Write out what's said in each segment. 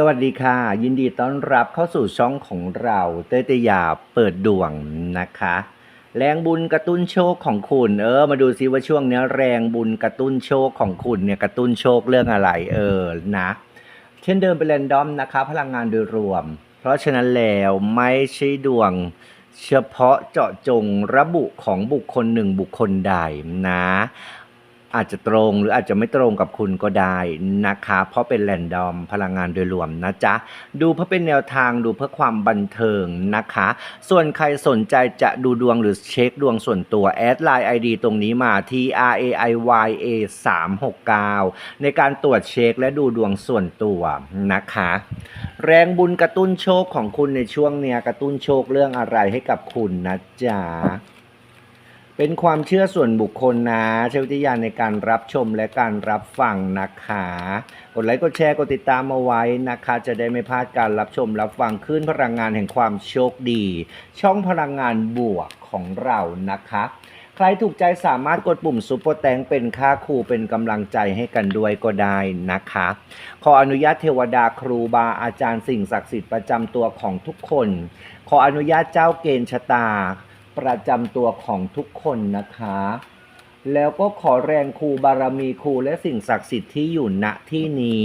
สวัสดีค่ะ ยินดีต้อนรับเข้าสู่ช่องของเราเตยเตยาเปิดดวงนะคะ แรงบุญกระตุ้นโชคของคุณเออ มาดูซิว่าช่วงนี้แรงบุญกระตุ้นโชคของคุณเนี่ยกระตุ้นโชคเรื่องอะไรเออนะ เช่นเดิมเป็นแรนดอมนะคะ พลังงานโดยรวม เพราะฉะนั้นแล้วไม่ใช่ดวง เฉพาะเจาะจงระบุของบุคคลหนึ่งบุคคลใดนะ อาจจะตรงหรืออาจจะไม่ตรงกับคุณก็ได้นะคะ เพราะเป็นแรนดอมพลังงานโดยรวมนะจ๊ะ ดูเพื่อเป็นแนวทางดูเพื่อความบันเทิงนะคะ ส่วนใครสนใจจะดูดวงหรือเช็คดวงส่วนตัว แอดไลน์ ID ตรงนี้มา T R A I Y A 3 6 9ในการตรวจเช็คและดูดวงส่วนตัวนะคะ แรงบุญกระตุ้นโชคของคุณในช่วงเนี้ยกระตุ้นโชคเรื่องอะไรให้กับคุณนะจ๊ะ เป็นความเชื่อส่วนบุคคลนะใช้วิทยาในการรับชมและการรับฟังนะคะ กดไลค์กดแชร์กดติดตามเอาไว้นะคะ จะได้ไม่พลาดการรับชมรับฟังขึ้นพลังงานแห่งความโชคดี ช่องพลังงานบวกของเรานะคะ ใครถูกใจสามารถกดปุ่มซุปเปอร์แตงเป็นค่าครูเป็นกำลังใจให้กันด้วยก็ได้นะคะ ขออนุญาตเทวดาครูบาอาจารย์สิ่งศักดิ์สิทธิ์ประจำตัวของทุกคน ขออนุญาตเจ้าเกณฑ์ชะตา ประจำตัวของทุกคนนะคะ แล้วก็ขอแรงครูบารมีครูและสิ่งศักดิ์สิทธิ์ที่อยู่ณที่นี้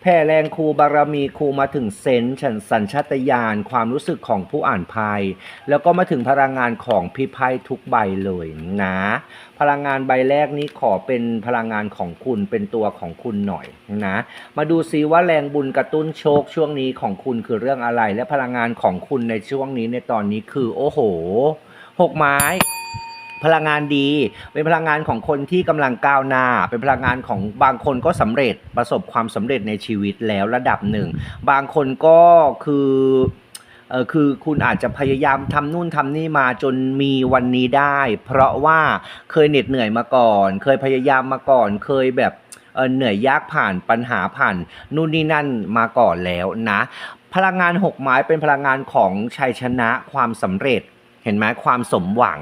แผ่แรงครูบารมีครูมาถึงเซนฉันสัญชาตญาณความรู้สึกของผู้อ่านไพ่แล้วก็มาถึงพลังงานของพี่ไพ่ทุกใบเลยนะ พลังงานใบแรกนี้ขอเป็นพลังงานของคุณเป็นตัวของคุณหน่อยนะ มาดูซิว่าแรงบุญกระตุ้นโชคช่วงนี้ของคุณคือเรื่องอะไร และพลังงานของคุณในช่วงนี้ในตอนนี้คือโอ้โห หกไม้ พลังงานดี เป็นพลังงานของคนที่กำลังก้าวหน้า เป็นพลังงานของบางคนก็สำเร็จประสบความสำเร็จในชีวิตแล้วระดับหนึ่ง บางคนก็คือเออคือคุณอาจจะพยายามทำนู่นทำนี่มาจนมีวันนี้ได้ เพราะว่าเคยเหน็ดเหนื่อยมาก่อน เคยพยายามมาก่อน เคยแบบเออเหนื่อยยากผ่านปัญหาผ่านนู่นนี่นั่นมาก่อนแล้วนะ พลังงานหกไม้เป็นพลังงานของชัยชนะความสำเร็จ เห็นไหมความสมหวัง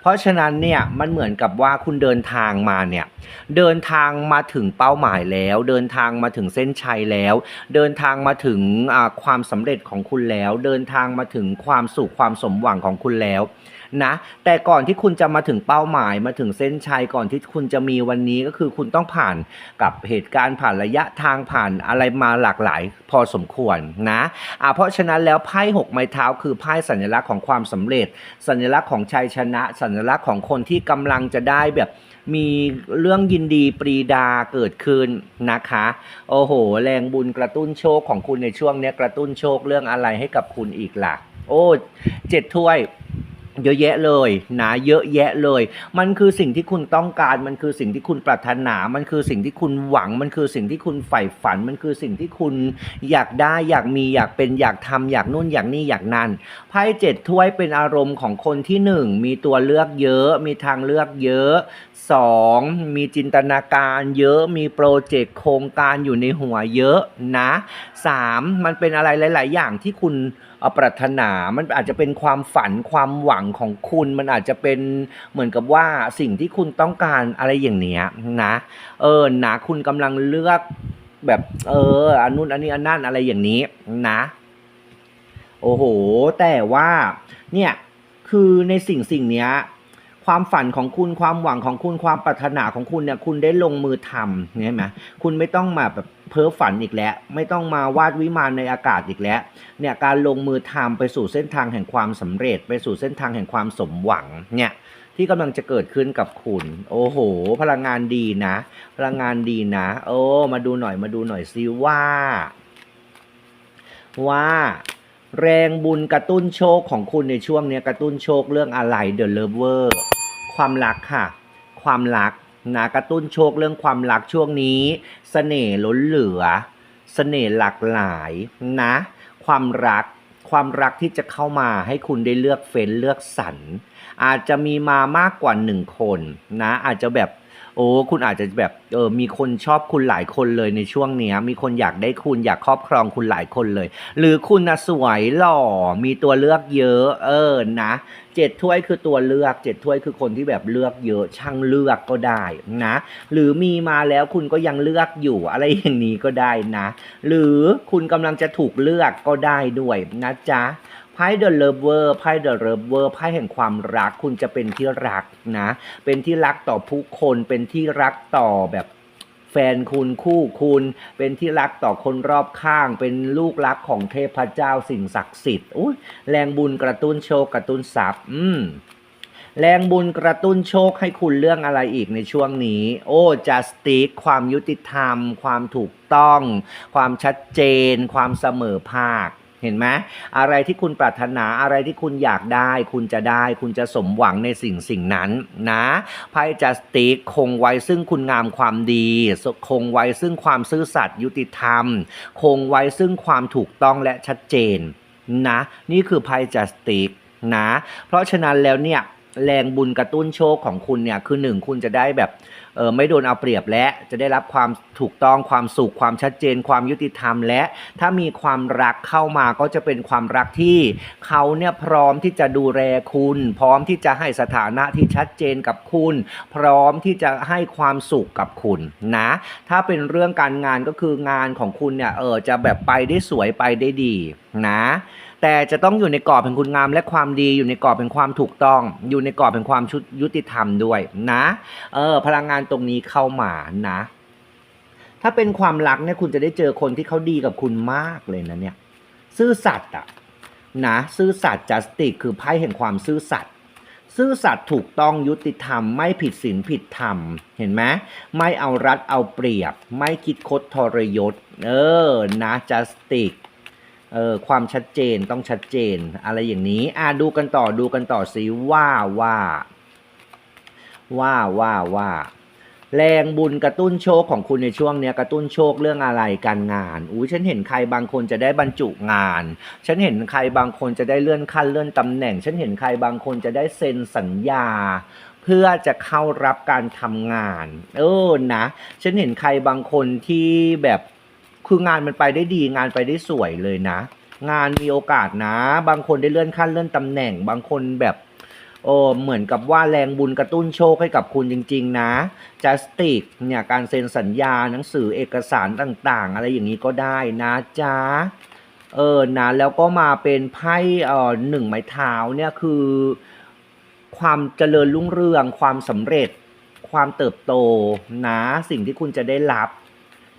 เพราะฉะนั้นเนี่ยมันเหมือนกับว่าคุณเดินทางมาเนี่ยเดินทางมาถึงเป้าหมายแล้ว เดินทางมาถึงเส้นชัยแล้ว เดินทางมาถึงความสำเร็จของคุณแล้ว เดินทางมาถึงความสุขความสมหวังของคุณแล้ว นะ แต่ก่อนที่คุณจะมาถึงเป้าหมายมาถึงเส้นชัยก่อนที่คุณจะมีวันนี้ก็คือคุณต้องผ่านกับเหตุการณ์ผ่านระยะทางผ่านอะไรมาหลากหลาย พอสมควรนะอ่าเพราะฉะนั้นแล้วไพ่หกไม้เท้าคือไพ่สัญลักษณ์ของความสำเร็จ สัญลักษณ์ของชัยชนะ สัญลักษณ์ของคนที่กำลังจะได้แบบมีเรื่องยินดีปรีดาเกิดขึ้นนะคะ โอ้โห แรงบุญกระตุ้นโชคของคุณในช่วงนี้กระตุ้นโชคเรื่องอะไรให้กับคุณอีกล่ะ โอ้เจ็ดถ้วย เยอะแยะเลยนะเยอะแยะเลย มันคือสิ่งที่คุณต้องการ มันคือสิ่งที่คุณปรารถนา มันคือสิ่งที่คุณหวัง มันคือสิ่งที่คุณใฝ่ฝัน มันคือสิ่งที่คุณอยากได้อยากมีอยากเป็นอยากทำอยากนู่นอยากนี่อยากนั่นไพ่เจ็ดถ้วยเป็นอารมณ์ของคนที่หนึ่งมีตัวเลือกเยอะ มีทางเลือกเยอะสองมีจินตนาการเยอะมีโปรเจกต์โครงการอยู่ในหัวเยอะนะสามมันเป็นอะไรหลาย ๆ อย่างที่คุณ ปรารถนามันอาจจะเป็นความฝันความหวังของคุณ มันอาจจะเป็นเหมือนกับว่าสิ่งที่คุณต้องการอะไรอย่างเนี้ยนะ เออนะคุณกำลังเลือกแบบเอออันนู้นอันนี้อันนั่นอะไรอย่างนี้นะ โอ้โห แต่ว่าเนี่ยคือในสิ่งสิ่งเนี้ยความฝันของคุณความหวังของคุณความปรารถนาของคุณเนี่ยคุณได้ลงมือทำเห็นไหมคุณไม่ต้องมาแบบ เพ้อฝันอีกแล้ว ไม่ต้องมาวาดวิมานในอากาศอีกแล้วเนี่ยการลงมือทำไปสู่เส้นทางแห่งความสำเร็จ ไปสู่เส้นทางแห่งความสมหวังเนี่ยที่กำลังจะเกิดขึ้นกับคุณ โอ้โห พลังงานดีนะ พลังงานดีนะ โอ้ มาดูหน่อยมาดูหน่อยซิว่า ว่าแรงบุญกระตุ้นโชคของคุณในช่วงเนี้ยกระตุ้นโชคเรื่องอะไรเดอะเลเวอร์ความรักค่ะ ความรัก นะกระตุ้นโชคเรื่องความรักช่วงนี้เสน่ห์ล้นเหลือเสน่ห์หลากหลายนะ ความรักความรักที่จะเข้ามาให้คุณได้เลือกเฟ้นเลือกสรรอาจจะมีมามากกว่าหนึ่งคนนะ อาจจะแบบ โอ้คุณอาจจะแบบเออมีคนชอบคุณหลายคนเลยในช่วงเนี้ย มีคนอยากได้คุณอยากครอบครองคุณหลายคนเลย หรือคุณนะสวยหล่อมีตัวเลือกเยอะ เออนะเจ็ดถ้วยคือตัวเลือกเจ็ดถ้วยคือคนที่แบบเลือกเยอะช่างเลือกก็ได้นะ หรือมีมาแล้วคุณก็ยังเลือกอยู่อะไรอย่างนี้ก็ได้นะ หรือคุณกำลังจะถูกเลือกก็ได้ด้วยนะจ๊ะ ไพ่เดอะเลเวอร์ไพ่เดอะเลเวอร์ไพ่แห่งความรักคุณจะเป็นที่รักนะ เป็นที่รักต่อผู้คนเป็นที่รักต่อแบบแฟนคุณคู่คุณ เป็นที่รักต่อคนรอบข้าง เป็นลูกรักของเทพเจ้าสิ่งศักดิ์สิทธิ์อุ้ยแรงบุญกระตุ้นโชคกระตุ้นทรัพย์ อืมแรงบุญกระตุ้นโชคให้คุณเรื่องอะไรอีกในช่วงนี้ โอ้จัสติกความยุติธรรม ความถูกต้อง ความชัดเจน ความเสมอภาค เห็นไหมอะไรที่คุณปรารถนาอะไรที่คุณอยากได้ คุณจะได้ คุณจะสมหวังในสิ่งสิ่งนั้นนะไพ่จัสติกคงไว้ซึ่งคุณงามความดี คงไว้ซึ่งความซื่อสัตย์ยุติธรรม คงไว้ซึ่งความถูกต้องและชัดเจนนะ นี่คือไพ่จัสติกนะ เพราะฉะนั้นแล้วเนี่ย แรงบุญกระตุ้นโชคของคุณเนี่ยคือหนึ่งคุณจะได้แบบเออไม่โดนเอาเปรียบและจะได้รับความถูกต้องความสุขความชัดเจน ความยุติธรรมและ ถ้ามีความรักเข้ามาก็จะเป็นความรักที่เขาเนี่ยพร้อมที่จะดูแลคุณ พร้อมที่จะให้สถานะที่ชัดเจนกับคุณ พร้อมที่จะให้ความสุขกับคุณนะถ้าเป็นเรื่องการงานก็คืองานของคุณเนี่ยเออจะแบบไปได้สวยไปได้ดีนะ แต่จะต้องอยู่ในกรอบแห่งคุณงามและความดีอยู่ในกรอบแห่งความถูกต้อง อยู่ในกรอบแห่งความชุดยุติธรรมด้วยนะเออพลังงานตรงนี้เข้ามานะ ถ้าเป็นความรักเนี่ยคุณจะได้เจอคนที่เขาดีกับคุณมากเลยนะเนี่ย ซื่อสัตย์อะนะซื่อสัตย์จัสติกคือไพ่แห่งความซื่อสัตย์ซื่อสัตย์ถูกต้องยุติธรรม ไม่ผิดศีลผิดธรรม เห็นไหมไม่เอารัดเอาเปรียบ ไม่คิดคดทรยศ เออนะจัสติก เออความชัดเจนต้องชัดเจน อะไรอย่างนี้อะดูกันต่อดูกันต่อสิว่าว่าว่าว่าว่าแรงบุญกระตุ้นโชคของคุณในช่วงเนี้ยกระตุ้นโชคเรื่องอะไรการงานอุ้ยฉันเห็นใครบางคนจะได้บรรจุงาน ฉันเห็นใครบางคนจะได้เลื่อนขั้นเลื่อนตำแหน่ง ฉันเห็นใครบางคนจะได้เซ็นสัญญา เพื่อจะเข้ารับการทำงาน เออนะ ฉันเห็นใครบางคนที่แบบ คืองานมันไปได้ดีงานไปได้สวยเลยนะ งานมีโอกาสนะ บางคนได้เลื่อนขั้นเลื่อนตำแหน่ง บางคนแบบโอ้เหมือนกับว่าแรงบุญกระตุ้นโชคให้กับคุณจริง ๆ นะจัสติกเนี่ยการเซ็นสัญญาหนังสือเอกสารต่างๆ อะไรอย่างนี้ก็ได้นะจ๊ะเออนะแล้วก็มาเป็นไพ่เอ่อหนึ่งไม้เท้าเนี่ยคือ ความเจริญรุ่งเรือง ความสำเร็จ ความเติบโตนะสิ่งที่คุณจะได้รับ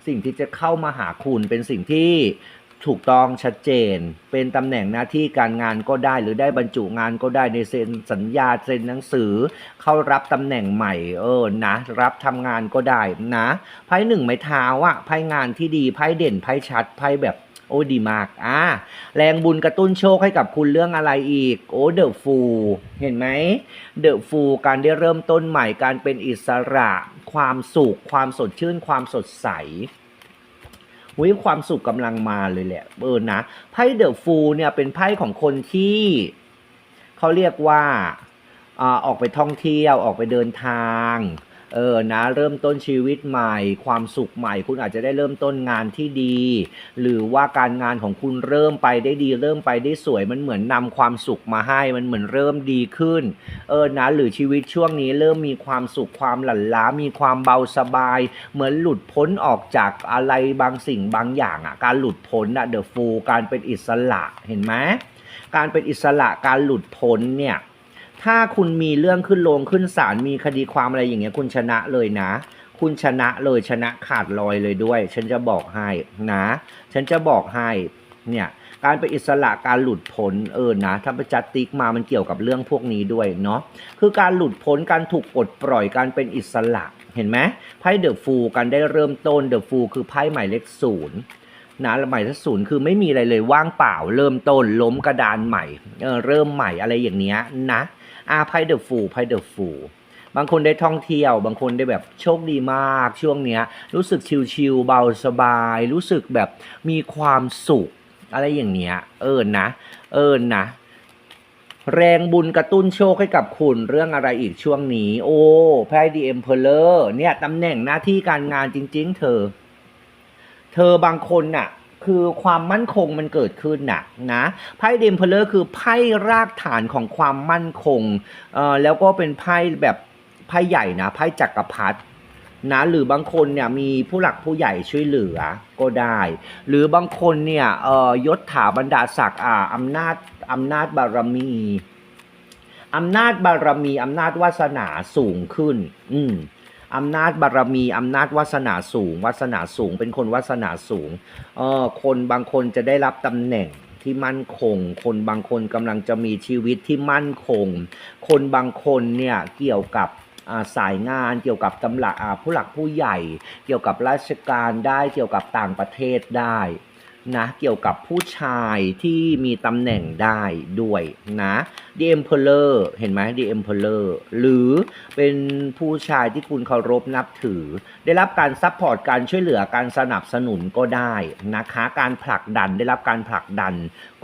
สิ่งที่จะเข้ามาหาคุณเป็นสิ่งที่ถูกต้องชัดเจน เป็นตำแหน่งหน้าที่การงานก็ได้หรือได้บรรจุงานก็ได้ในเซ็นสัญญาเซ็นหนังสือ เข้ารับตำแหน่งใหม่เออนะ รับทำงานก็ได้นะไพ่หนึ่งไม้เท้าอะไพ่งานที่ดีไพ่เด่นไพ่ชัดไพ่แบบ โอ้ดีมากอะแรงบุญกระตุ้นโชคให้กับคุณเรื่องอะไรอีก โอ้เดอะฟูเห็นไหมเดอะฟูการได้เริ่มต้นใหม่การเป็นอิสระ ความสุข ความสดชื่น ความสดใสวิความสุขกำลังมาเลยแหละเออนะไพ่เดอะฟูเนี่ยเป็นไพ่ของคนที่เขาเรียกว่าอาออกไปท่องเที่ยวออกไปเดินทาง เออนะเริ่มต้นชีวิตใหม่ ความสุขใหม่ คุณอาจจะได้เริ่มต้นงานที่ดี หรือว่าการงานของคุณเริ่มไปได้ดี เริ่มไปได้สวยมันเหมือนนำความสุขมาให้มันเหมือนเริ่มดีขึ้นเออนะหรือชีวิตช่วงนี้เริ่มมีความสุขความหลั่นล้ามีความเบาสบาย เหมือนหลุดพ้นออกจากอะไรบางสิ่งบางอย่างอะการหลุดพ้นอะเดอะฟูการเป็นอิสระเห็นไหมการเป็นอิสระการหลุดพ้นเนี่ย ถ้าคุณมีเรื่องขึ้นโรงขึ้นศาลมีคดีความอะไรอย่างเงี้ยคุณชนะเลยนะ คุณชนะเลยชนะขาดลอยเลยด้วย ฉันจะบอกให้นะ ฉันจะบอกให้เนี่ยการเป็นอิสระการหลุดพ้นเออนะถ้าไปจัดติ๊กมามันเกี่ยวกับเรื่องพวกนี้ด้วยเนาะคือการหลุดพ้นการถูกปลดปล่อยการเป็นอิสระเห็นไหมไพ่เดอะฟูการได้เริ่มต้นเดอะฟูคือไพ่หมายเลขศูนย์นะหมายเลขศูนย์คือไม่มีอะไรเลยว่างเปล่า เริ่มต้นล้มกระดานใหม่เออเริ่มใหม่อะไรอย่างเนี้ยนะ อาไพ่เดอะฟูไพ่เดอะฟูบางคนได้ท่องเที่ยว บางคนได้แบบโชคดีมากช่วงเนี้ย รู้สึกชิลๆเบาสบาย รู้สึกแบบมีความสุข อะไรอย่างเนี้ย เออนะ เออนะแรงบุญกระตุ้นโชคให้กับคุณเรื่องอะไรอีกช่วงนี้ โอ้ไพ่ดีเอ็มเพลเลอร์เนี่ยตำแหน่งหน้าที่การงานจริง ๆ เธอ เธอบางคนน่ะ คือความมั่นคงมันเกิดขึ้นน่ะนะไพ่เดมเพลเลอร์คือไพ่รากฐานของความมั่นคงเอ่อแล้วก็เป็นไพ่แบบไพ่ใหญ่นะไพ่จักรพรรดินะหรือบางคนเนี่ยมีผู้หลักผู้ใหญ่ช่วยเหลือก็ได้ หรือบางคนเนี่ยเอ่อยศถาบรรดาศักดิ์อ่าอำนาจอำนาจบารมีอำนาจบารมีอำนาจวาสนาสูงขึ้น อืม อำนาจบารมีอำนาจวาสนาสูงวาสนาสูง เป็นคนวาสนาสูงเออคนบางคนจะได้รับตำแหน่งที่มั่นคง คนบางคนกำลังจะมีชีวิตที่มั่นคง คนบางคนเนี่ยเกี่ยวกับอ่าสายงานเกี่ยวกับตำลักอ่าผู้หลักผู้ใหญ่ เกี่ยวกับราชการได้เกี่ยวกับต่างประเทศได้ นะเกี่ยวกับผู้ชายที่มีตำแหน่งได้ด้วยนะ The Emperor เห็นไหม The Emperor หรือเป็นผู้ชายที่คุณเคารพนับถือ ได้รับการซัพพอร์ตการช่วยเหลือการสนับสนุนก็ได้นะคะ การผลักดันได้รับการผลักดัน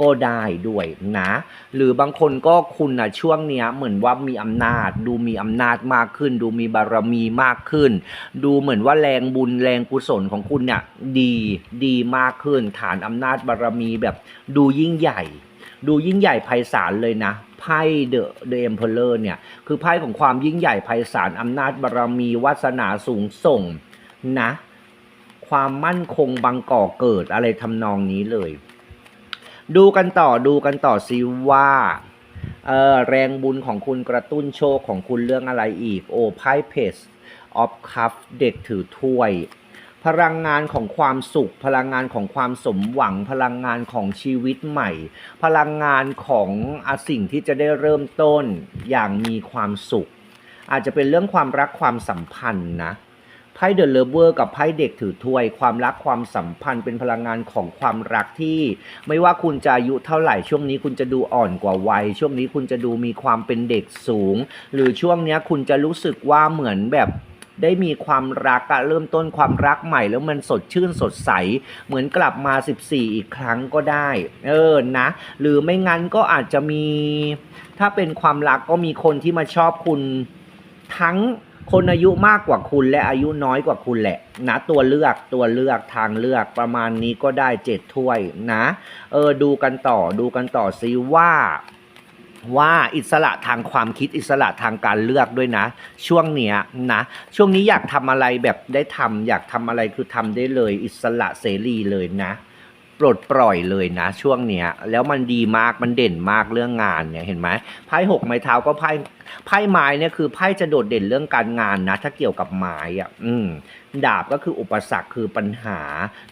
ก็ได้ด้วยนะ หรือบางคนก็คุณนะช่วงเนี้ยเหมือนว่ามีอำนาจ ดูมีอำนาจมากขึ้น ดูมีบารมีมากขึ้น ดูเหมือนว่าแรงบุญแรงกุศลของคุณเนี่ยดีดีมากขึ้น ฐานอำนาจบารมีแบบดูยิ่งใหญ่ ดูยิ่งใหญ่ไพศาลเลยนะไพ่เดอะเดอะเอ็มเพลเลอร์เนี่ยคือไพ่ของความยิ่งใหญ่ไพศาลอำนาจบารมีวาสนาสูงส่งนะ ความมั่นคงบังก่อเกิดอะไรทำนองนี้เลย ดูกันต่อดูกันต่อซิว่าเออแรงบุญของคุณกระตุ้นโชคของคุณเรื่องอะไรอีก โอ้ไพ่เพสออฟคัพเด็กถือถ้วย พลังงานของความสุข พลังงานของความสมหวัง พลังงานของชีวิตใหม่ พลังงานของอสิ่งที่จะได้เริ่มต้นอย่างมีความสุข อาจจะเป็นเรื่องความรักความสัมพันธ์นะ พ่เดอะเลเวอร์กับไพ่เด็กถือถ้วย ความรักความสัมพันธ์เป็นพลังงานของความรักที่ ไม่ว่าคุณจะอายุเท่าไหร่ช่วงนี้คุณจะดูอ่อนกว่าวัย ช่วงนี้คุณจะดูมีความเป็นเด็กสูง หรือช่วงนี้คุณจะรู้สึกว่าเหมือนแบบได้มีความรักอะเริ่มต้นความรักใหม่แล้วมันสดชื่นสดใส เหมือนกลับมา 14 อีกครั้งก็ได้ เออนะ หรือไม่งั้นก็อาจจะมี ถ้าเป็นความรักก็มีคนที่มาชอบคุณทั้ง คนอายุมากกว่าคุณและอายุน้อยกว่าคุณแหละ นะตัวเลือกตัวเลือกทางเลือกประมาณนี้ก็ได้เจ็ดถ้วยนะ เออดูกันต่อดูกันต่อซิว่าว่าอิสระทางความคิดอิสระทางการเลือกด้วยนะ ช่วงเนี้ยนะ ช่วงนี้อยากทำอะไรแบบได้ทำอยากทำอะไรคือทำได้เลย อิสระเสรีเลยนะ ปลดปล่อยเลยนะช่วงเนี้ย แล้วมันดีมากมันเด่นมากเรื่องงานเนี่ยเห็นไหมไพ่หกไม้เท้าก็ไพ่ไพ่ไม้เนี่ยคือไพ่จะโดดเด่นเรื่องการงานนะ ถ้าเกี่ยวกับไม้อะอืมดาบก็คืออุปสรรคคือปัญหา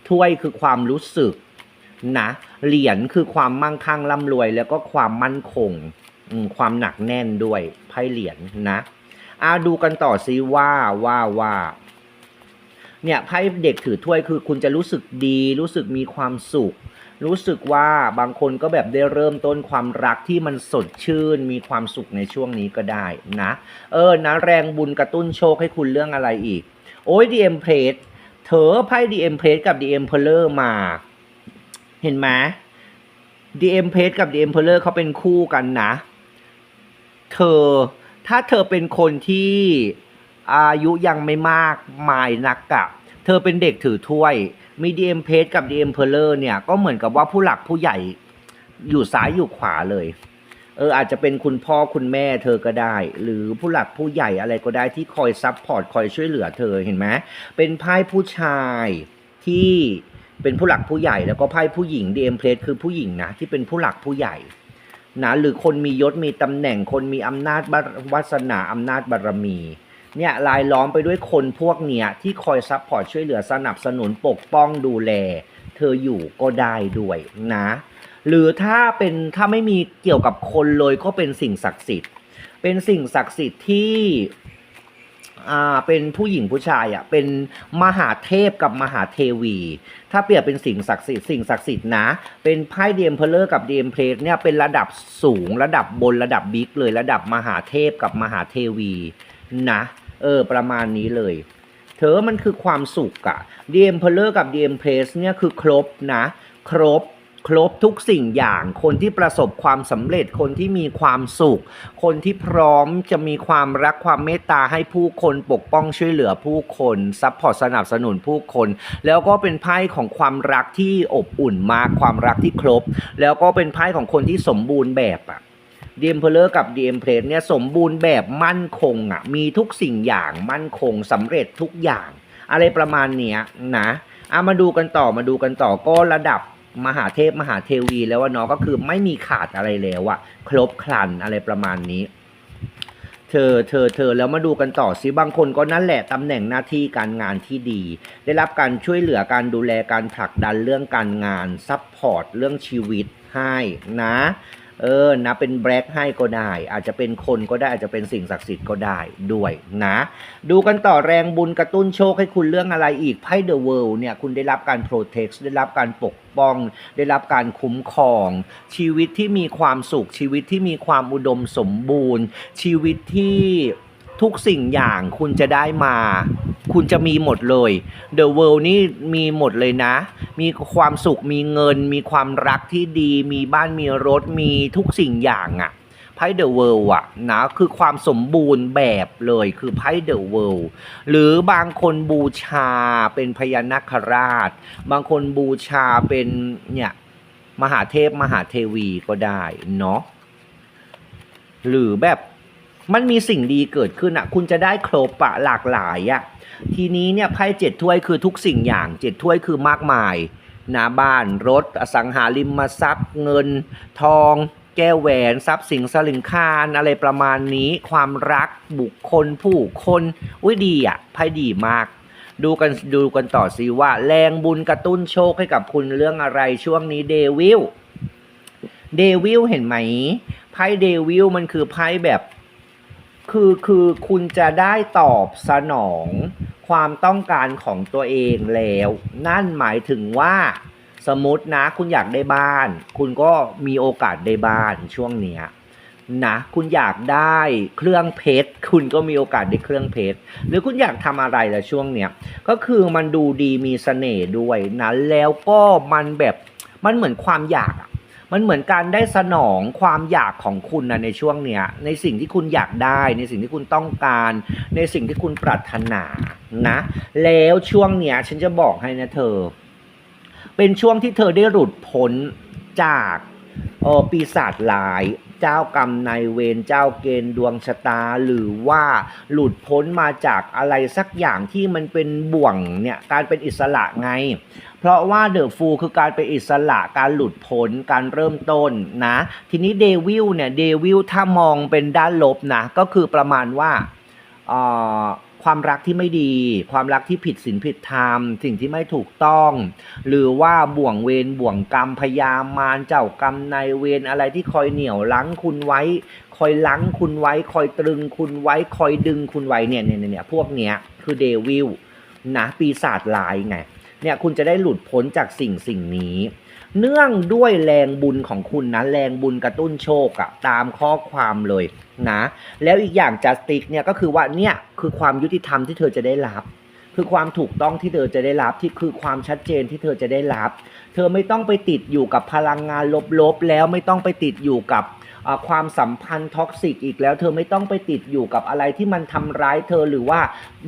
ถ้วยคือความรู้สึกนะเหรียญคือความมั่งคั่งร่ำรวย แล้วก็ความมั่นคงอืความหนักแน่นด้วยไพ่เหรียญนะอาดูกันต่อซิว่าว่าว่า เนี่ยไพ่เด็กถือถ้วยคือคุณจะรู้สึกดี รู้สึกมีความสุข รู้สึกว่าบางคนก็แบบได้เริ่มต้นความรักที่มันสดชื่น มีความสุขในช่วงนี้ก็ได้นะ เออนะแรงบุญกระตุ้นโชคให้คุณเรื่องอะไรอีก โอ้ยดีเอ็มเพลสเธอไพ่ดีเอ็มเพลสกับดีเอ็มเพลเลอร์มา เห็นไหมดีเอ็มเพลสกับดีเอ็มเพลเลอร์เขาเป็นคู่กันนะ เธอถ้าเธอเป็นคนที่ อายุยังไม่มากมายนักกะเธอเป็นเด็กถือถ้วย มีดีเอ็มเพสกับดีเอ็มเพลเลอร์เนี่ย ก็เหมือนกับว่าผู้หลักผู้ใหญ่อยู่ซ้ายอยู่ขวาเลย เอออาจจะเป็นคุณพ่อคุณแม่เธอก็ได้ หรือผู้หลักผู้ใหญ่อะไรก็ได้ที่คอยซัพพอร์ตคอยช่วยเหลือเธอเห็นไหมเป็นไพ่ผู้ชายที่เป็นผู้หลักผู้ใหญ่แล้วก็ไพ่ผู้หญิงดีเอ็มเพสคือผู้หญิงนะที่เป็นผู้หลักผู้ใหญ่นะหรือคนมียศมีตำแหน่งคนมีอำนาจวาสนาอำนาจบารมี เนี่ยลายล้อมไปด้วยคนพวกเนี้ยที่คอยซัพพอร์ตช่วยเหลือสนับสนุนปกป้องดูแล เธออยู่ก็ได้ด้วยนะ หรือถ้าเป็นถ้าไม่มีเกี่ยวกับคนเลยก็เป็นสิ่งศักดิ์สิทธิ์ เป็นสิ่งศักดิ์สิทธิ์ที่อ่าเป็นผู้หญิงผู้ชายอะเป็นมหาเทพกับมหาเทวี ถ้าเปรียบเป็นสิ่งศักดิ์สิทธิ์สิ่งศักดิ์สิทธิ์นะ เป็นไพ่เดียมเพลเลอร์กับเดียมเพลสเนี่ยเป็นระดับสูงระดับบนระดับบิ๊กเลยระดับมหาเทพกับมหาเทวีนะ เออ ประมาณนี้เลย เธอมันคือความสุขอะเดียมเพลเลอร์กับเดียมเพลสเนี่ยคือครบนะ ครบครบทุกสิ่งอย่าง คนที่ประสบความสำเร็จ คนที่มีความสุข คนที่พร้อมจะมีความรักความเมตตาให้ผู้คนปกป้องช่วยเหลือผู้คนซัพพอร์ตสนับสนุนผู้คน แล้วก็เป็นไพ่ของความรักที่อบอุ่นมาก ความรักที่ครบ แล้วก็เป็นไพ่ของคนที่สมบูรณ์แบบอะ ดีเอ็มเพลเลอร์กับดีเอ็มเพลเนี่ยสมบูรณ์แบบมั่นคงอะมีทุกสิ่งอย่างมั่นคงสำเร็จทุกอย่าง อะไรประมาณเนี้ยนะเอามาดูกันต่อมาดูกันต่อก็ระดับมหาเทพมหาเทวีแล้วว่าเนาะก็คือไม่มีขาดอะไรแล้วอะครบครันอะไรประมาณนี้ เธอเธอเธอแล้วมาดูกันต่อสิบางคนก็นั่นแหละตำแหน่งหน้าที่การงานที่ดี ได้รับการช่วยเหลือการดูแลการผลักดันเรื่องการงานซัพพอร์ตเรื่องชีวิตให้นะ เออนะเป็นแบล็กให้ก็ได้ อาจจะเป็นคนก็ได้อาจจะเป็นสิ่งศักดิ์สิทธิ์ก็ได้ด้วยนะ ดูกันต่อแรงบุญกระตุ้นโชคให้คุณเรื่องอะไรอีกไพ่เดอะเวิลด์เนี่ยคุณได้รับการโปรเทคได้รับการปกป้อง ได้รับการคุ้มครอง ชีวิตที่มีความสุขชีวิตที่มีความอุดมสมบูรณ์ ชีวิตที่ทุกสิ่งอย่างคุณจะได้มา คุณจะมีหมดเลย The World นี่มีหมดเลยนะ มีความสุข มีเงิน มีความรักที่ดี มีบ้าน มีรถ มีทุกสิ่งอย่างอะไพ่ The World อะนะคือความสมบูรณ์แบบเลยคือไพ่ The World หรือบางคนบูชาเป็นพญานาคราช บางคนบูชาเป็นเนี่ยมหาเทพมหาเทวีก็ได้เนาะหรือแบบ มันมีสิ่งดีเกิดขึ้นอะคุณจะได้ครบอะหลากหลายอะทีนี้เนี่ยไพ่เจ็ดถ้วยคือทุกสิ่งอย่างเจ็ดถ้วยคือมากมายนะบ้านรถ อสังหาริมทรัพย์ เงิน ทอง แก้วแหวนทรัพย์สินสลิงคารอะไรประมาณนี้ความรักบุคคลผู้คนอุ้ยดีอะไพ่ดีมากดูกันดูกันต่อสิว่าแรงบุญกระตุ้นโชคให้กับคุณเรื่องอะไรช่วงนี้เดวิลเดวิลเห็นไหมไพ่เดวิลมันคือไพ่แบบ คือคือคุณจะได้ตอบสนองความต้องการของตัวเองแล้ว นั่นหมายถึงว่า สมมตินะ คุณอยากได้บ้าน คุณก็มีโอกาสได้บ้านช่วงเนี้ยนะคุณอยากได้เครื่องเพชรคุณก็มีโอกาสได้เครื่องเพชรหรือคุณอยากทำอะไรละช่วงเนี้ยก็คือมันดูดีมีเสน่ห์ด้วยนะแล้วก็มันแบบมันเหมือนความอยากอะ มันเหมือนการได้สนองความอยากของคุณนะในช่วงเนี้ย ในสิ่งที่คุณอยากได้ ในสิ่งที่คุณต้องการ ในสิ่งที่คุณปรารถนานะ แล้วช่วงเนี้ยฉันจะบอกให้นะเธอ เป็นช่วงที่เธอได้หลุดพ้นจากออปีศาจร้าย เจ้ากรรมนายเวรเจ้าเกณฑ์ดวงชะตา หรือว่าหลุดพ้นมาจากอะไรสักอย่างที่มันเป็นบ่วงเนี่ยการเป็นอิสระไง เพราะว่าเดอะฟูคือการเป็นอิสระการหลุดพ้นการเริ่มต้นนะ ทีนี้เดวิลเนี่ยเดวิลถ้ามองเป็นด้านลบนะก็คือประมาณว่าอ่อ ความรักที่ไม่ดี ความรักที่ผิดศีลผิดธรรม สิ่งที่ไม่ถูกต้อง หรือว่าบ่วงเวรบ่วงกรรมพยามารเจ้ากรรมนายเวรอะไรที่คอยเหนี่ยวลังคุณไว้ คอยลังคุณไว้ คอยตรึงคุณไว้ คอยดึงคุณไว้เนี่ยเนี่ยเนี่ยพวกเนี้ยคือเดวิลนะปีศาจร้ายไงเนี่ยคุณจะได้หลุดพ้นจากสิ่งสิ่งนี้ เนื่องด้วยแรงบุญของคุณนะแรงบุญกระตุ้นโชคอะตามข้อความเลยนะ แล้วอีกอย่างจัสติกเนี่ยก็คือว่าเนี่ยคือความยุติธรรมที่เธอจะได้รับ คือความถูกต้องที่เธอจะได้รับที่คือความชัดเจนที่เธอจะได้รับ เธอไม่ต้องไปติดอยู่กับพลังงานลบๆแล้วไม่ต้องไปติดอยู่กับ ความสัมพันธ์ท็อกซิกอีกแล้ว เธอไม่ต้องไปติดอยู่กับอะไรที่มันทำร้ายเธอหรือว่า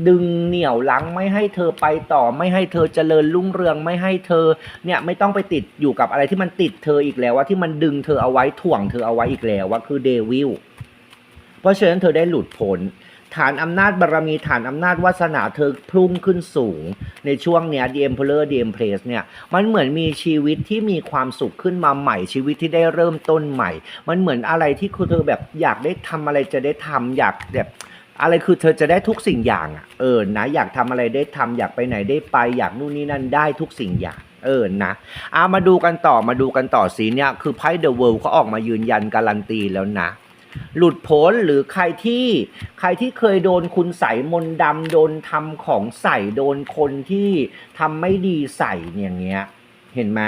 ดึงเหนี่ยวลังไม่ให้เธอไปต่อ ไม่ให้เธอเจริญรุ่งเรืองไม่ให้เธอเนี่ยไม่ต้องไปติดอยู่กับอะไรที่มันติดเธออีกแล้วว่าที่มันดึงเธอเอาไว้ถ่วงเธอเอาไว้อีกแล้วว่าคือเดวิลเพราะฉะนั้นเธอได้หลุดพ้น ฐานอำนาจบารมีฐานอำนาจวาสนาเธอพุ่งขึ้นสูง ในช่วงเนี้ย The Emperor The Empress เนี่ยมันเหมือนมีชีวิตที่มีความสุขขึ้นมาใหม่ชีวิตที่ได้เริ่มต้นใหม่ มันเหมือนอะไรที่คุณเธอแบบอยากได้ทำอะไรจะได้ทำอยากแบบอะไรคือเธอจะได้ทุกสิ่งอย่างอะเออนะอยากทำอะไรได้ทำอยากไปไหนได้ไป อยากนู่นนี่นั่นได้ทุกสิ่งอย่าง เออนะเอามาดูกันต่อมาดูกันต่อสีเนี่ยคือไพ่เดอะเวิลด์เขาออกมายืนยันการันตีแล้วนะ หลุดพ้นหรือใครที่ใครที่เคยโดนคุณใส่มนดำโดนทำของใส่โดนคนที่ทำไม่ดีใส่อย่างเงี้ยเห็นไหม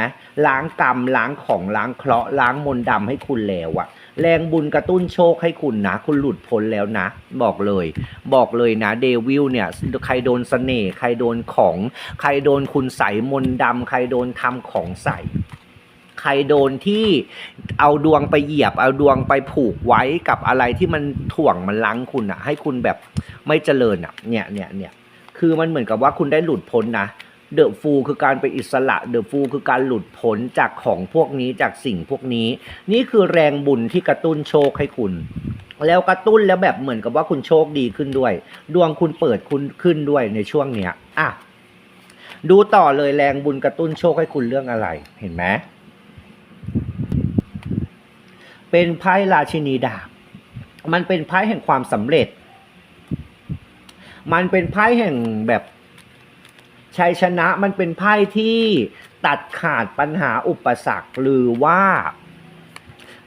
ล้างกรรมล้างของล้างเคราะห์ล้างมนต์ดำให้คุณแล้วอะแรงบุญกระตุ้นโชคให้คุณนะ คุณหลุดพ้นแล้วนะ บอกเลย บอกเลยนะเดวิลเนี่ยใครโดนเสน่ห์ใครโดนของ ใครโดนคุณใส่มนต์ดำใครโดนทำของใส่ ใครโดนที่เอาดวงไปเหยียบ เอาดวงไปผูกไว้กับอะไรที่มันถ่วงมันลังคุณอะให้คุณแบบไม่เจริญอะเนี่ยเนี่ยเนี่ยคือมันเหมือนกับว่าคุณได้หลุดพ้นนะเดอะฟูคือการเป็นอิสระเดอะฟูคือการหลุดพ้นจากของพวกนี้จากสิ่งพวกนี้ นี่คือแรงบุญที่กระตุ้นโชคให้คุณ แล้วกระตุ้นแล้วแบบเหมือนกับว่าคุณโชคดีขึ้นด้วย ดวงคุณเปิดคุณขึ้นด้วยในช่วงเนี้ยอะดูต่อเลยแรงบุญกระตุ้นโชคให้คุณเรื่องอะไร เห็นไหม เป็นไพ่ราชินีดาบ มันเป็นไพ่แห่งความสำเร็จ มันเป็นไพ่แห่งแบบชัยชนะ มันเป็นไพ่ที่ตัดขาดปัญหาอุปสรรคหรือว่า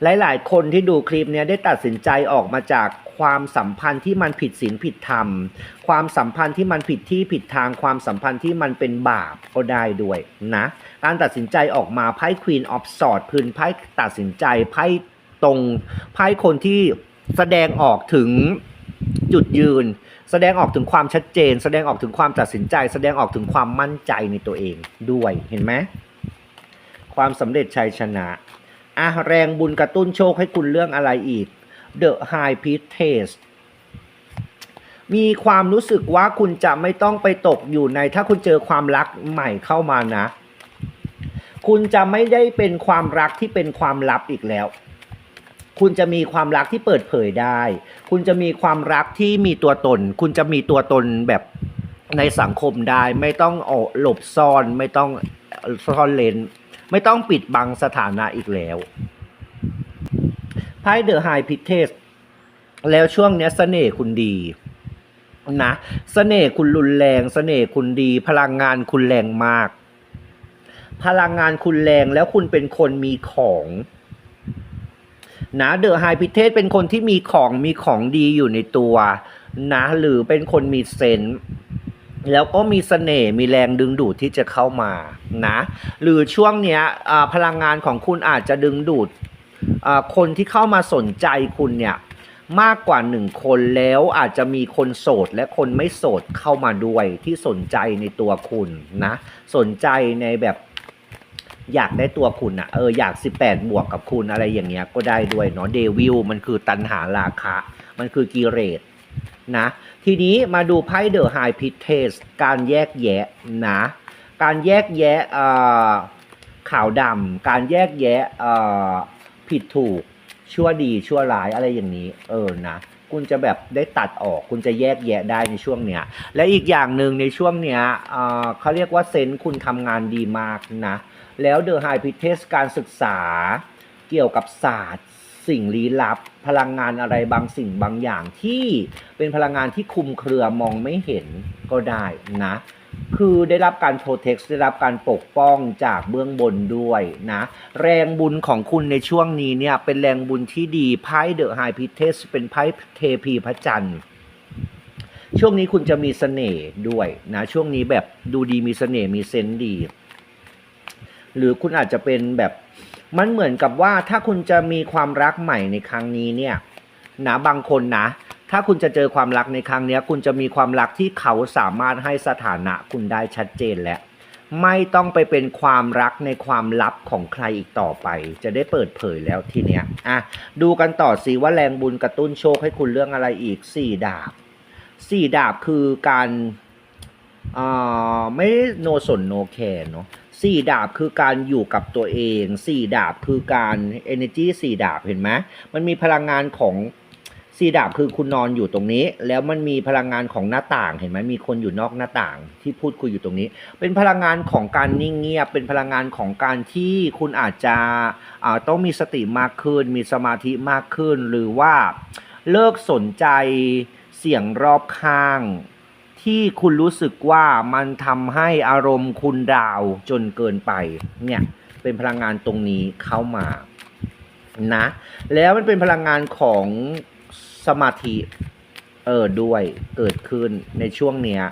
หลาย ๆ คนที่ดูคลิปนี้ได้ตัดสินใจออกมาจากความสัมพันธ์ที่มันผิดศีลผิดธรรม ความสัมพันธ์ที่มันผิดที่ผิดทาง ความสัมพันธ์ที่มันเป็นบาปก็ได้ด้วยนะ การตัดสินใจออกมาไพ่ Queen of Swords พื้นไพ่ตัดสินใจไพ่ตรงไพ่คนที่แสดงออกถึงจุดยืน แสดงออกถึงความชัดเจน แสดงออกถึงความตัดสินใจ แสดงออกถึงความมั่นใจในตัวเองด้วยเห็นไหมความสำเร็จชัยชนะ อะแรงบุญกระตุ้นโชคให้คุณเรื่องอะไรอีก The High Priestess มีความรู้สึกว่าคุณจะไม่ต้องไปตกอยู่ใน ถ้าคุณเจอความรักใหม่เข้ามานะ คุณจะไม่ได้เป็นความรักที่เป็นความลับอีกแล้ว คุณจะมีความรักที่เปิดเผยได้ คุณจะมีความรักที่มีตัวตน คุณจะมีตัวตนแบบในสังคมได้ ไม่ต้องโอหลบซ่อน ไม่ต้องซ่อนเลน ไม่ต้องปิดบังสถานะอีกแล้วไพ่เดอะไฮพิเทสแล้วช่วงเนี้ยเสน่ห์คุณดีนะเสน่ห์คุณรุนแรงเสน่ห์คุณดี พลังงานคุณแรงมาก พลังงานคุณแรงแล้วคุณเป็นคนมีของนะเดอะไฮพิเทสเป็นคนที่มีของมีของดีอยู่ในตัว นะ หรือเป็นคนมีเซนส์ แล้วก็มีเสน่ห์มีแรงดึงดูดที่จะเข้ามานะหรือช่วงเนี้ยพลังงานของคุณอาจจะดึงดูดคนที่เข้ามาสนใจคุณเนี่ยมากกว่าหนึ่งคนแล้วอาจจะมีคนโสดและคนไม่โสดเข้ามาด้วยที่สนใจในตัวคุณนะสนใจในแบบอยากได้ตัวคุณอะเอออยาก 18 บวกกับคุณอะไรอย่างเงี้ยก็ได้ด้วยเนาะเดวิลมันคือตันหาราคะ มันคือกิเลส นะ ทีนี้มาดูไพ่เดอะไฮพิเทสการแยกแยะนะ การแยกแยะขาวดำการแยกแยะผิดถูกชั่วดีชั่วร้ายอะไรอย่างนี้ เออนะคุณจะแบบได้ตัดออก คุณจะแยกแยะได้ในช่วงเนี้ย และอีกอย่างหนึ่งในช่วงเนี้ยเเขาเรียกว่าเซนส์คุณทำงานดีมากนะ แล้วเดอะไฮพิเทสการศึกษาเกี่ยวกับศาสตร์ สิ่งลี้ลับ พลังงานอะไรบางสิ่งบางอย่างที่เป็นพลังงานที่คลุมเครือมองไม่เห็นก็ได้นะ คือได้รับการโปรเทคได้รับการปกป้องจากเบื้องบนด้วยนะ แรงบุญของคุณในช่วงนี้เนี่ย เป็นแรงบุญที่ดีไพ่เดอะไฮพิเทสเป็นไพ่เทพีพระจันทร์ช่วงนี้คุณจะมีเสน่ห์ด้วยนะช่วงนี้แบบดูดีมีเสน่ห์มีเซนส์ดี หรือคุณอาจจะเป็นแบบ มันเหมือนกับว่าถ้าคุณจะมีความรักใหม่ในครั้งนี้เนี่ยนะบางคนนะ ถ้าคุณจะเจอความรักในครั้งนี้คุณจะมีความรักที่เขาสามารถให้สถานะคุณได้ชัดเจนแล้วไม่ต้องไปเป็นความรักในความลับของใครอีกต่อไป จะได้เปิดเผยแล้วทีเนี้ยอะดูกันต่อสิว่าแรงบุญกระตุ้นโชคให้คุณเรื่องอะไรอีกสี่ดาบสี่ดาบคือการอ่าไม่โนสนโนแคร์เนาะ สี่ดาบคือการอยู่กับตัวเองสี่ดาบคือการ energy สี่ดาบเห็นไหมมันมีพลังงานของสี่ดาบคือคุณนอนอยู่ตรงนี้ แล้วมันมีพลังงานของหน้าต่างเห็นไหมมีคนอยู่นอกหน้าต่างที่พูดคุยอยู่ตรงนี้ เป็นพลังงานของการนิ่งเงียบ เป็นพลังงานของการที่คุณอาจจะอ่าต้องมีสติมากขึ้น มีสมาธิมากขึ้น หรือว่าเลิกสนใจเสียงรอบข้าง ที่คุณรู้สึกว่ามันทำให้อารมณ์คุณดาวจนเกินไปเนี่ยเป็นพลังงานตรงนี้เข้ามานะแล้วมันเป็นพลังงานของสมาธิเออด้วยเกิดขึ้นในช่วงเนี้ย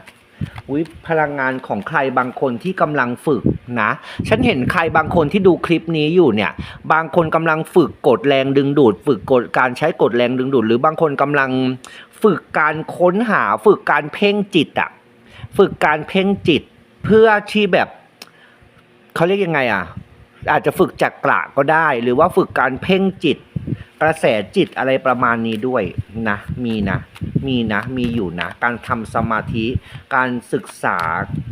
วิพลังงานของใครบางคนที่กำลังฝึกนะ ฉันเห็นใครบางคนที่ดูคลิปนี้อยู่เนี่ย บางคนกำลังฝึกกดแรงดึงดูด ฝึกกดการใช้กดแรงดึงดูด หรือบางคนกำลัง ฝึกการค้นหาฝึกการเพ่งจิตอะฝึกการเพ่งจิตเพื่อที่แบบเขาเรียกยังไงอะอาจจะฝึกจักกระก็ได้ หรือว่าฝึกการเพ่งจิต กระแสจิตอะไรประมาณนี้ด้วยนะมีนะมีนะมีอยู่นะ การทำสมาธิ การศึกษา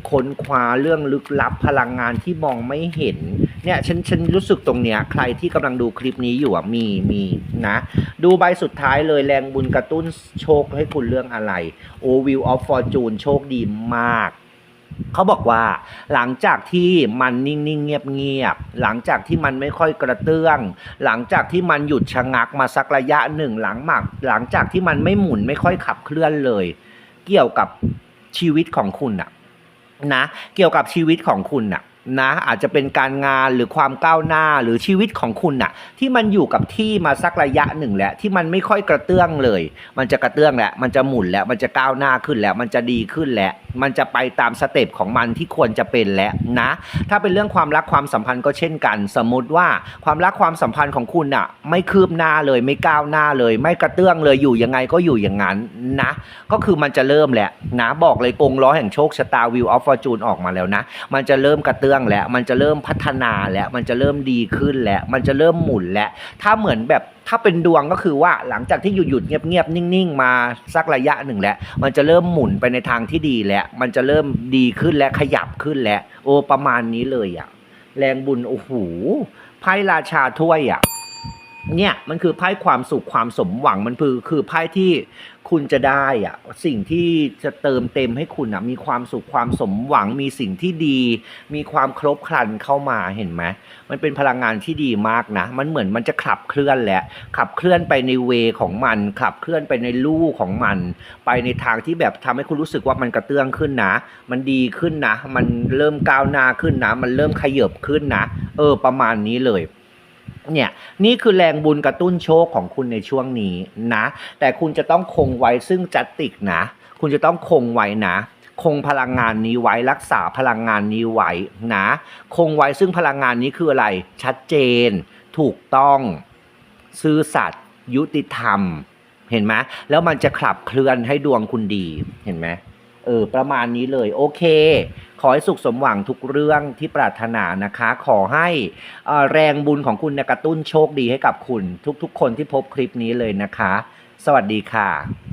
ค้นคว้าเรื่องลึกลับพลังงานที่มองไม่เห็นเนี่ยฉันฉันรู้สึกตรงเนี้ยใครที่กำลังดูคลิปนี้อยู่อะมีมีนะ ดูใบสุดท้ายเลยแรงบุญกระตุ้นโชคให้คุณเรื่องอะไรโอวิวออฟฟอร์จูนโชคดีมาก เขาบอกว่าหลังจากที่มันนิ่งๆเงียบๆหลังจากที่มันไม่ค่อยกระเตื้อง หลังจากที่มันหยุดชะงักมาสักระยะหนึ่งหลังหมัก หลังจากที่มันไม่หมุนไม่ค่อยขับเคลื่อนเลย เกี่ยวกับชีวิตของคุณอะนะ เกี่ยวกับชีวิตของคุณอะ นะอาจจะเป็นการงานหรือความก้าวหน้าหรือชีวิตของคุณน่ะ ที่มันอยู่กับที่มาสักระยะหนึ่งแล้วที่มันไม่ค่อยกระเตื้องเลย มันจะกระเตื้องแหละมันจะหมุนแล้วมันจะก้าวหน้าขึ้นแล้ว มันจะดีขึ้นแล้ว มันจะไปตามสเต็ปของมันที่ควรจะเป็นแล้วนะ ถ้าเป็นเรื่องความรักความสัมพันธ์ก็เช่นกัน สมมุติว่าความรักความสัมพันธ์ของคุณน่ะ ไม่คืบหน้าเลยไม่ก้าวหน้าเลย ไม่กระเตื้องเลยอยู่ยังไงก็อยู่อย่างนั้นนะ ก็คือมันจะเริ่มแหละนะบอกเลยกงล้อแห่งโชคชะตาวิวออฟฟอร์จูนออกมาแล้วนะ มันจะเริ่มกระเตื้องแล้วมันจะเริ่มพัฒนาแล้วมันจะเริ่มดีขึ้นแล้วมันจะเริ่มหมุนแล้วถ้าเหมือนแบบถ้าเป็นดวงก็คือว่าหลังจากที่หยุดหยุดเงียบเงียบนิ่งๆ มาสักระยะหนึ่งแล้ว มันจะเริ่มหมุนไปในทางที่ดีแล้ว มันจะเริ่มดีขึ้นและขยับขึ้นแล้ว โอ้ประมาณนี้เลยอะแรงบุญโอ้โหไพ่ราชาถ้วยอะเนี่ยมันคือไพ่ความสุขความสมหวังมันคือคือไพ่ที่ คุณจะได้อะสิ่งที่จะเติมเต็มให้คุณอะมีความสุขความสมหวังมีสิ่งที่ดี มีความครบครันเข้ามาเห็นไหมมันเป็นพลังงานที่ดีมากนะ มันเหมือนมันจะขับเคลื่อนแหละ ขับเคลื่อนไปในเวของมัน ขับเคลื่อนไปในลู่ของมัน ไปในทางที่แบบทำให้คุณรู้สึกว่ามันกระเตื้องขึ้นนะ มันดีขึ้นนะ มันเริ่มก้าวหน้าขึ้นนะ มันเริ่มขยับขึ้นนะ เออ ประมาณนี้เลย เนี่ยนี่คือแรงบุญกระตุ้นโชคของคุณในช่วงนี้นะ แต่คุณจะต้องคงไว้ซึ่งจัตติกนะ คุณจะต้องคงไว้นะ คงพลังงานนี้ไว้รักษาพลังงานนี้ไว้นะ คงไว้ซึ่งพลังงานนี้คืออะไร ชัดเจน ถูกต้อง ซื่อสัตย์ยุติธรรม เห็นไหมแล้วมันจะขับเคลื่อนให้ดวงคุณดีเห็นไหม เออประมาณนี้เลยโอเค ขอให้สุขสมหวังทุกเรื่องที่ปรารถนานะคะ ขอให้แรงบุญของคุณเนยกระตุ้นโชคดีให้กับคุณ ทุกๆ คนที่พบคลิปนี้เลยนะคะ สวัสดีค่ะ